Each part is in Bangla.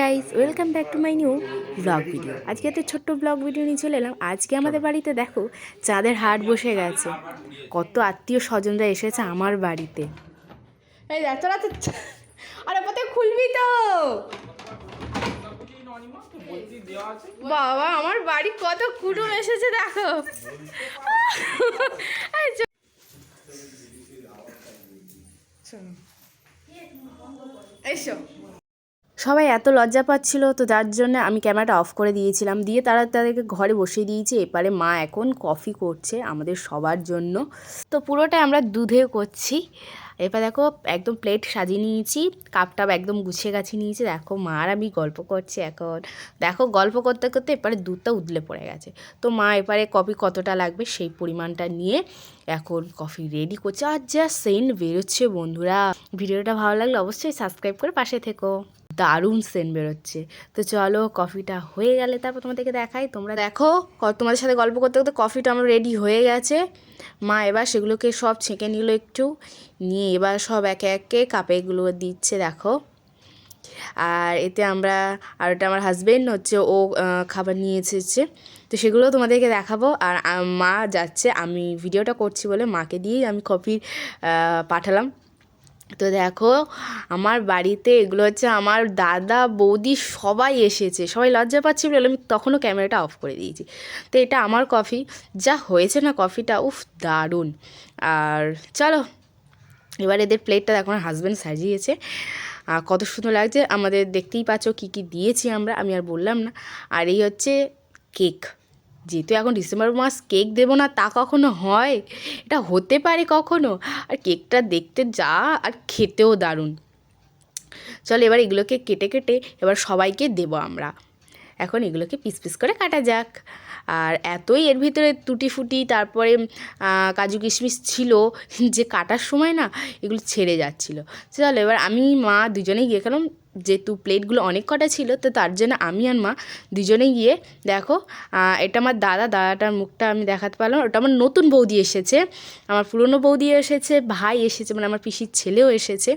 Guys welcome back to my new vlog video আজকে একটা ছোট্ট ব্লগ ভিডিও নিয়ে চলে এলাম। আজকে আমাদের বাড়িতে দেখো চাঁদের হাট বসে গেছে। কত আত্মীয় স্বজনরা এসেছে আমার বাড়িতে। এই দেখ তোরা আরে পথে খুলবি তো। বাবা আমার বাড়ি কত কুটুম এসেছে দেখো। এসো। সবাই এত লজ্জা পাচ্ছিল, তো যার জন্য আমি ক্যামেরাটা অফ করে দিয়েছিলাম। দিয়ে তারা তাদেরকে ঘরে বসিয়ে দিয়েছি, এপারে মা এখন কফি করছে আমাদের সবার জন্য। তো পুরোটা আমরা দুধে করছি। এবার দেখো, একদম প্লেট সাজিয়ে নিয়েছি কাপটাপ একদম গুছিয়ে গাছিয়ে নিয়েছি। দেখো, মা আর আমি গল্প করছি এখন। দেখো, গল্প করতে করতে এপারে দুধটা উদলে পড়ে গেছে। তো মা এপারে কফি কতটা লাগবে সেই পরিমাণটা নিয়ে এখন কফি রেডি করছে। আর যা সেন্ট বেরোচ্ছে বন্ধুরা। ভিডিওটা ভালো লাগলে অবশ্যই সাবস্ক্রাইব করে পাশে থেকো। দারুণ সেন্ট বেরোচ্ছে। তো চলো কফিটা হয়ে গেলে তারপর তোমাদেরকে দেখাই। তোমরা দেখো তোমাদের সাথে গল্প করতে করতে কফিটা আমার রেডি হয়ে গেছে। মা এবার সেগুলোকে সব ছেঁকে নিল একটু। নিয়ে এবার সব একে একে কাপেগুলো দিচ্ছে, দেখো। আর এতে আমরা, আর ওটা আমার হাজবেন্ড হচ্ছে, ও খাবার নিয়ে এসেছে। তো সেগুলো তোমাদেরকে দেখাবো। আর মা যাচ্ছে, আমি ভিডিওটা করছি বলে মাকে দিয়েই আমি কফি পাঠালাম। তো দেখো, আমার বাড়িতে এগুলো হচ্ছে আমার দাদা, বৌদি সবাই এসেছে। সবাই লজ্জা পাচ্ছি বলে আমি তখনও ক্যামেরাটা অফ করে দিয়েছি। তো এটা আমার কফি যা হয়েছে না কফিটা উফ, দারুণ। আর চলো, এবার এদের প্লেটটা দেখো, আমার হাজব্যান্ড সাজিয়েছে। আর কত সুন্দর লাগছে। আমাদের দেখতেই পাচ্ছ কী কী দিয়েছি আমরা, আমি আর বললাম না। আর এই হচ্ছে কেক যেহেতু এখন ডিসেম্বর মাস, কেক দেবো না তা কখনো হয়? এটা হতে পারে কখনো? আর কেকটা দেখতে যা আর খেতেও দারুণ। চলো এবার এগুলোকে কেটে কেটে এবার সবাইকে দেবো আমরা। এখন এগুলোকে পিস পিস করে কাটা যাক। আর এতই এর ভিতরে টুটি ফুটি তারপরে কাজু কিশমিশ ছিল, যে কাটার সময় না এগুলো ছেড়ে যাচ্ছিল। চলো এবার আমি, মা দুজনেই গিয়ে গেলাম যেহেতু প্লেটগুলো অনেক কটা ছিল, তো তার জন্য আমি আর মা দুজনেই গিয়ে, দেখো এটা আমার দাদা, দাদাটার মুখটা আমি দেখাতে পারলাম ওটা আমার নতুন বৌদি এসেছে, আমার পুরনো বৌদি এসেছে, ভাই এসেছে মানে আমার পিসির ছেলেও এসেছে,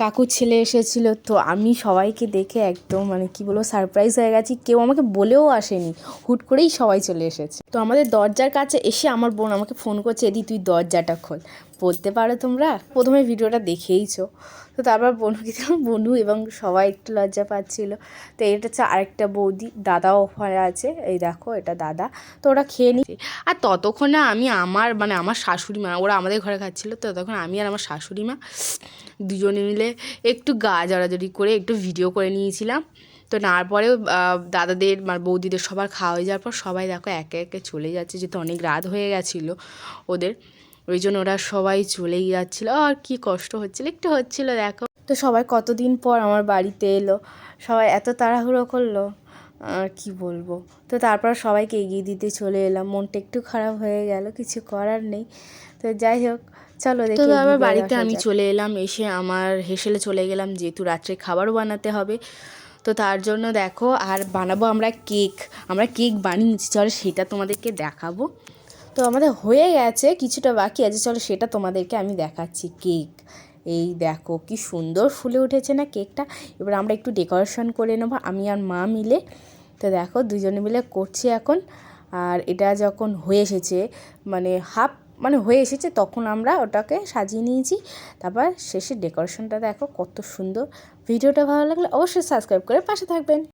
কাকুর ছেলে এসেছিল, তো আমি সবাইকে দেখে একদম মানে কি বলব সারপ্রাইজ হয়ে গেছি, কেউ আমাকে বলেও আসেনি, হুট করেই সবাই চলে এসেছে। তো আমাদের দরজার কাছে এসে আমার বোন আমাকে ফোন করছে, এদি, তুই দরজাটা খোল। বলতে পারো তোমরা, প্রথমে ভিডিওটা দেখেইছো। তো তারপর বনুকে দিলাম বনু এবং সবাই একটু লজ্জা পাচ্ছিল। তো এটা হচ্ছে আরেকটা বৌদি, দাদাও ওখানে আছে। এই দেখো, এটা দাদা। তো ওরা খেয়ে নিচ্ছে। আর ততক্ষণে আমি আমার মানে আমার শাশুড়ি মা, ওরা আমাদের ঘরে খাচ্ছিলো, তো ততক্ষণ আমি আর আমার শাশুড়ি মা দুজনে মিলে একটু গা জড়াজড়ি করে একটু ভিডিও করে নিয়েছিলাম। তো নেওয়ার পরেও দাদাদের মানে বৌদিদের সবার খাওয়া হয়ে যাওয়ার পর সবাই দেখো একে একে চলে যাচ্ছে যেহেতু অনেক রাত হয়ে গেছিল ওদের। ওই জন্য ওরা সবাই চলেই যাচ্ছিল। আর কি কষ্ট হচ্ছিল একটু হচ্ছিল দেখো। তো সবাই কতদিন পর আমার বাড়িতে এলো সবাই এত তাড়াহুড়ো করল আর কি বলব। তো তারপর সবাইকে এগিয়ে দিতে চলে এলাম মনটা একটু খারাপ হয়ে গেল কিছু করার নেই। তো যাই হোক চলো দেখি তো আবার বাড়িতে আমি চলে এলাম এসে আমার হেসেলে চলে গেলাম যেহেতু রাত্রে খাবারও বানাতে হবে। তো তার জন্য দেখো, আর বানাবো আমরা কেক। আমরা কেক বানিয়েছি চলো সেটা তোমাদেরকে দেখাবো। তো আমাদের হয়ে গেছে, কিছুটা বাকি আছে, চলো সেটা তোমাদেরকে আমি দেখাচ্ছি, কেক। এই দেখো, কি সুন্দর ফুলে উঠেছে না কেকটা। এবার আমরা একটু ডেকোরেশন করে নেব, আমি আর মা মিলে। তো দেখো, দুজনে মিলে করছি এখন। আর এটা যখন হয়ে এসেছে মানে হাফ মানে হয়ে এসেছে, তখন আমরা ওটাকে সাজিয়ে নিয়েছি। তারপর শেষে ডেকোরেশনটা দেখো কত সুন্দর। ভিডিওটা ভালো লাগলে অবশ্যই সাবস্ক্রাইব করে পাশে থাকবেন।